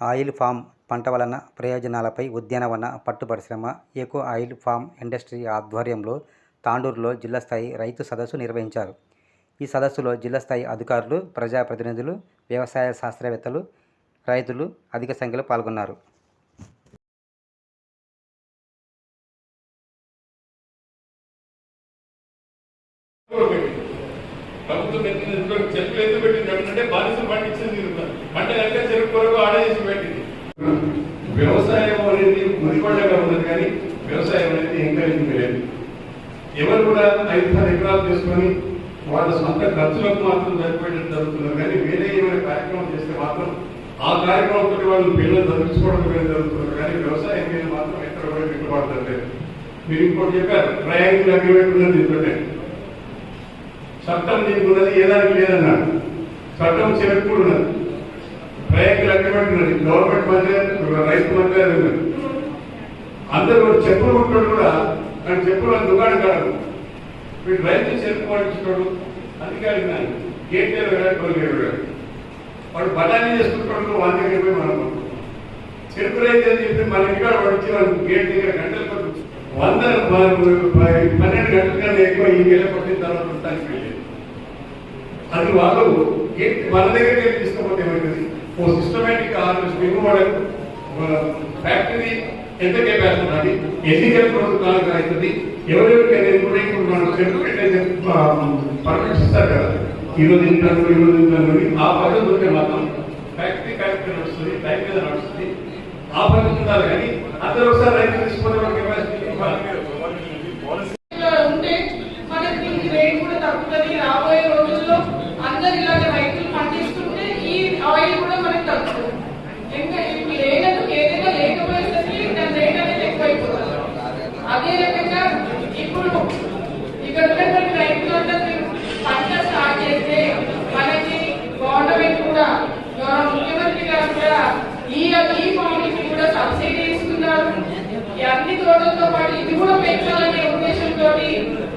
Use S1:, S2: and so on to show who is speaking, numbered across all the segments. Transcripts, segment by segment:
S1: Oil form పంట వలన ప్రయోజనాలపై ఉద్యానవన పట్టు పరిశ్రమ ఎకో ఆయిల్ ఫామ్ ఇండస్ట్రీ ఆధ్వర్యంలో తాండూరులో జిల్లా స్థాయి రైతు సదస్సు నిర్వహించారు. ఈ సదస్సులో జిల్లా స్థాయి అధికారులు ప్రజాప్రతినిధులు వ్యవసాయ శాస్త్రవేత్తలు రైతులు అధిక సంఖ్యలో పాల్గొన్నారు.
S2: ప్రభుత్వం పెట్టిన పెట్టింది అంటే బానిసలు పండించింది పంట చెరుకు కొరకు ఆడేసి పెట్టింది వ్యవసాయం అనేది ముడిపడ్డగా ఉన్నది కానీ వ్యవసాయం అనేది ఎంకరేజింగ్ లేదు. ఎవరు కూడా ఐదు పది ఎకరాలు తీసుకొని వాళ్ళ సొంత ఖర్చులకు మాత్రం సరిపోయేటట్టు జరుగుతున్నారు. కానీ వేరే ఏమైనా కార్యక్రమం చేస్తే మాత్రం ఆ కార్యక్రమంతో వాళ్ళు పిల్లలు చదివించుకోవడం మీద జరుగుతున్నారు. కానీ వ్యవసాయం మీద మాత్రం ఎక్కడ కూడా పెట్టుబడలేదు మీరు ఇంకోటి చెప్పారు ట్రయాంగిల్ అగ్రిమెంట్ ఉన్నది ఇంతటే చట్టం దీనికి ఉన్నది లేదన్నాడు చట్టం చివరికి కూడా ఉన్నది ట్రయాంగిల్ అగ్రిమెంట్ గవర్నమెంట్ మధ్య రైతు మధ్య అందరూ చెప్పులు కొట్టాడు కూడా కానీ చెప్పులు అని దుకాణం కాదు. వీడు రైతు చెరుకు పండించుకోడు అందుకే గేట్ దగ్గర వెళ్ళాడు వాడు బఠానీ చేసుకుంటాడు వాళ్ళ దగ్గర పోయి మనం చెరుకు రైతు అని చెప్పి మన ఇంకా వచ్చి వాళ్ళు గేట్ దగ్గర గంటలు కొట్టు. వంద పన్నెండు గంటల కన్నా ఎక్కువ ఈ వేల కొట్టిన తర్వాత ఉండటానికి వెళ్ళేది అది వాళ్ళు గేట్ దగ్గర వెళ్ళి తీసుకపోతే ఏమైతుంది ఓ సిస్టమేటిక్ హార్వెస్ట్ ఇవ్వడం ఫ్యాక్టరీ ఎంత కెపాసిటీ ఉన్నది? ఎన్ని రోజు కాలం అవుతుంది ఎవరెవరికి అనేది కూడా ఇప్పుడు మనం చెట్టు పెట్టే పర్మిట్స్ ఇస్తారు కదా. ఈరోజు ఇంటారు ఈరోజు ఇంటారు ఆ పద్ధతి ఉంటే మాత్రం ఫ్యాక్టరీ ఫ్యాక్టరీ నడుస్తుంది టైం మీద నడుస్తుంది. ఆ పద్ధతి ఉండాలి కానీ అందరూ ఒకసారి రైతు తీసుకునే కెపాసిటీ
S3: ఉంటే మనకి రేట్ కూడా తగ్గుతుంది. రాబోయే రోజుల్లో అందరు ఇలాగ రైతులు పండిస్తుంటే ఈ ఆయిల్ కూడా అదే ఇప్పుడు చేస్తే మనకి కూడా ఈ కూడా సబ్సిడీ అన్ని తోటలతో పాటు ఇది కూడా పెంచాలనే ఉద్దేశంతో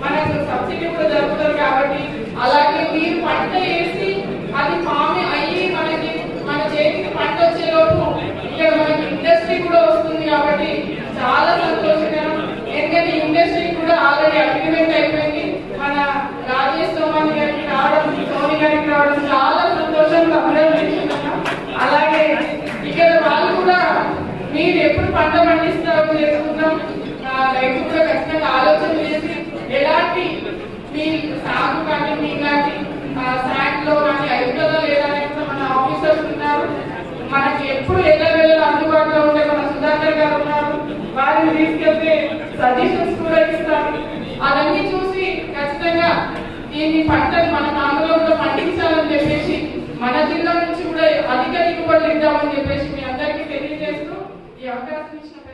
S3: మనకు సబ్సిడీ కూడా జరుగుతుంది కాబట్టి అలాగే మీరు పంట వేసి అది ఫామ్ అయ్యి మనకి మన చేతికి పంట వచ్చేలోపు ఇక్కడ మనకి ఇండస్ట్రీ కూడా వస్తుంది కాబట్టి చాలా సంతోషకరం ఎందుకంటే ఇండస్ట్రీ కూడా ఆల్రెడీ అగ్రిమెంట్ అయిపోయింది మన రాజేష్ సోమాని గారికి రావడం సోని గారికి రావడం చాలా సంతోషంగా అభినందిస్తున్నాను అలాగే ఇక్కడ వాళ్ళు కూడా మీరు ఎప్పుడు పంట పండిస్తారు లేకుండా ఆ, రైతు కూడా ఖచ్చితంగా ఆలోచన చేసి ఎలాంటి మీ సాగు కానీ మీలాంటి శాక్లో కానీ ఐదులో లేదా మన ఆఫీసర్స్ ఉన్నారు. మనకి ఎప్పుడు ఎలా వెళ్ళాలో అందుబాటులో ఉండే మన సుధాకర్ గారు ఉన్నారు. వారిని తీసుకెళ్తే సజెషన్స్ కూడా ఇస్తారు. అవన్నీ చూసి ఖచ్చితంగా దీన్ని పంట మన ఆంధ్రలో పండించాలని చెప్పేసి మన జిల్లా నుంచి కూడా అధిక దిగుబడులు ఇద్దామని చెప్పేసి మీ అందరికీ తెలియజేస్తాం Ja, und wer ist nicht noch